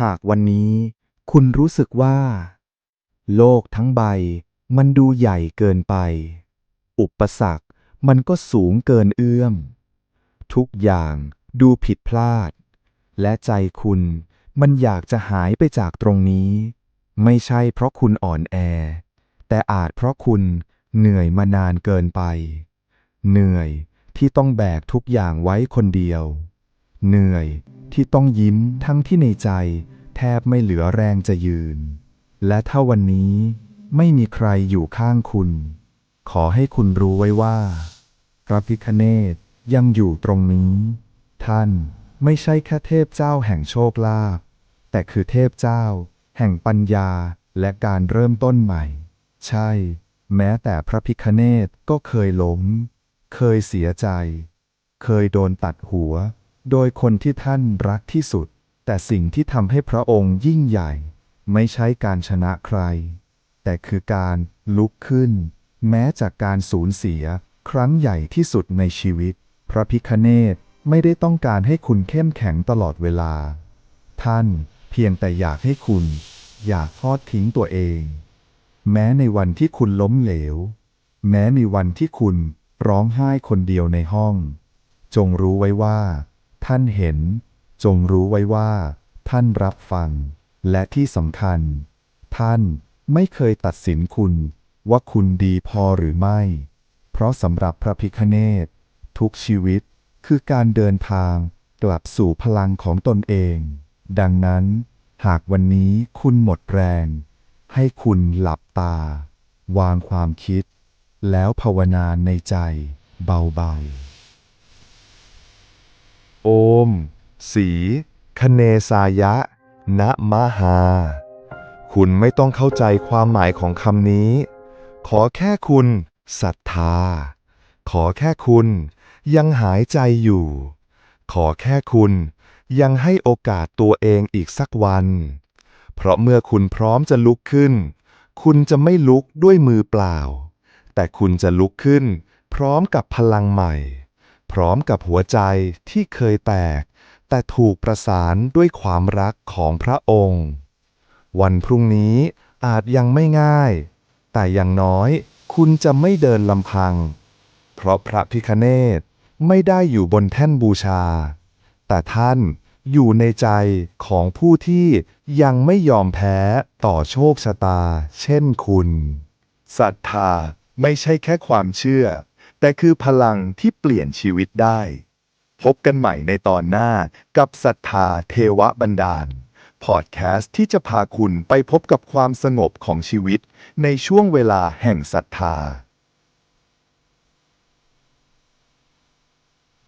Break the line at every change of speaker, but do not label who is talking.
หากวันนี้คุณรู้สึกว่า โลกทั้งใบมันดูใหญ่เกินไป อุปสรรคมันก็สูงเกินเอื้อม ทุกอย่างดูผิดพลาด และใจคุณมันอยากจะหายไปจากตรงนี้ ไม่ใช่เพราะคุณอ่อนแอ แต่อาจเพราะคุณเหนื่อยมานานเกินไป เหนื่อยที่ต้องแบกทุกอย่างไว้คนเดียว เหนื่อยที่ต้องยิ้มทั้งที่ในใจ แทบไม่เหลือแรงจะยืน และถ้าวันนี้ไม่มีใครอยู่ข้างคุณ ขอให้คุณรู้ไว้ว่า พระพิคเนตยังอยู่ตรงนี้ ท่านไม่ใช่แค่เทพเจ้าแห่งโชคลาภแต่คือเทพเจ้า แห่งปัญญาและการเริ่มต้นใหม่ ใช่ แม้แต่พระพิคเนตก็เคยล้ม เคยเสียใจ เคยโดนตัดหัว โดยคนที่ท่านรักที่สุด แต่สิ่งที่ทำให้พระองค์ยิ่งใหญ่ ไม่ใช่การชนะใคร แต่คือการลุกขึ้น แม้จากการสูญเสียครั้งใหญ่ที่สุดในชีวิต พระพิคเนตไม่ได้ต้องการให้คุณเข้มแข็งตลอดเวลา ท่านเพียงแต่อยากให้คุณ อยากทอดทิ้งตัวเอง แม้ในวันที่คุณล้มเหลว แม้ในวันที่คุณร้องไห้คนเดียวในห้อง จงรู้ไว้ว่า ท่านเห็น จงรู้ไว้ว่า ท่านรับฟัง และที่สำคัญ ท่านไม่เคยตัดสินคุณว่าคุณดีพอหรือไม่ เพราะสำหรับพระพิคเนตทุกชีวิตคือการเดินทางกลับสู่พลังของตนเอง ดังนั้น หากวันนี้คุณหมดแรง ให้คุณหลับตา วางความคิด แล้วภาวนาในใจเบาๆ โอม สีคเนสายะ นะมหา คุณไม่ต้องเข้าใจความหมายของคำนี้ ขอแค่คุณศรัทธา ขอแค่คุณยังหายใจอยู่ ขอแค่คุณยังให้โอกาสตัวเองอีกสักวัน เพราะเมื่อคุณพร้อมจะลุกขึ้น คุณจะไม่ลุกด้วยมือเปล่า แต่คุณจะลุกขึ้นพร้อมกับพลังใหม่ พร้อมกับหัวใจที่เคยแตก แต่ถูกประสานด้วยความรักของพระองค์ วันพรุ่งนี้อาจยังไม่ง่าย แต่อย่างน้อยคุณจะไม่เดินลำพัง เพราะพระพิคเนตไม่ได้อยู่บนแท่นบูชา แต่ท่านอยู่ในใจของผู้ที่ยังไม่ยอมแพ้ต่อโชคชะตา เช่นคุณศรัทธาไม่ใช่แค่ความเชื่อ แต่คือพลังที่เปลี่ยนชีวิตได้ พบกันใหม่ในตอนหน้ากับศรัทธาเทวบันดาล พอดแคสต์ที่จะพาคุณไปพบกับความสงบของชีวิตในช่วงเวลาแห่งศรัทธา